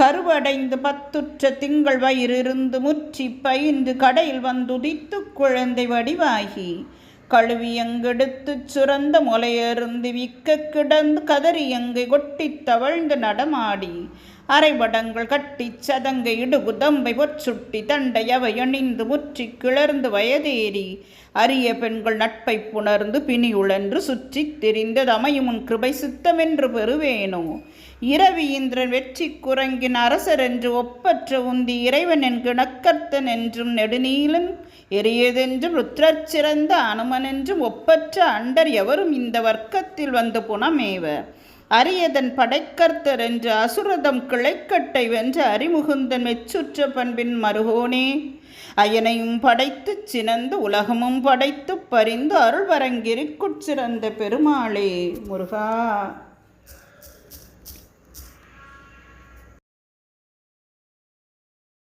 கருவடைந்து பத்துற்ற திங்கள் வயிறிருந்து முற்றி பயின்று கடையில் வந்துதித்து குழந்தை வடிவாகி கழுவியங்கெடுத்துச் சுரந்த முலையருந்து விக்க கிடந்து கதறியங்கை கொட்டித் தவழ்ந்து நடமாடி. அரைபடங்கள் கட்டிச் சதங்கை இடுகுதம்பை பொற்சுட்டி தண்டை அவை அணிந்து முற்றி கிளர்ந்து வயதேறி. அரிய பெண்கள் நட்பை புணர்ந்து பிணியுழன்று சுற்றி திரிந்தது உன் கிருபை சித்தமென்று பெறுவேனோ? இரவி இந்திரன் வெற்றி குரங்கின் அரசர் என்று ஒப்பற்ற உந்தி இறைவன் என் கிணக்கர்த்தன் என்றும் நெடுநீலன் எரியதென்றும் ருத்ரர் சிறந்த அனுமனென்றும் ஒப்பற்ற அண்டர் எவரும் இந்த வர்க்கத்தில் வந்து புனமேவ. அரியதன் படைக்கர்த்தர் என்று அசுரதம் கிளைக்கட்டை வென்ற அறிமுகுந்தன் மெச்சுற்ற பண்பின் மருகோனே. அயனையும் படைத்துச் சினந்து உலகமும் படைத்துப் பறிந்து அருள்வரங்கிரிக்குட் சிறந்த பெருமாளே முருகா.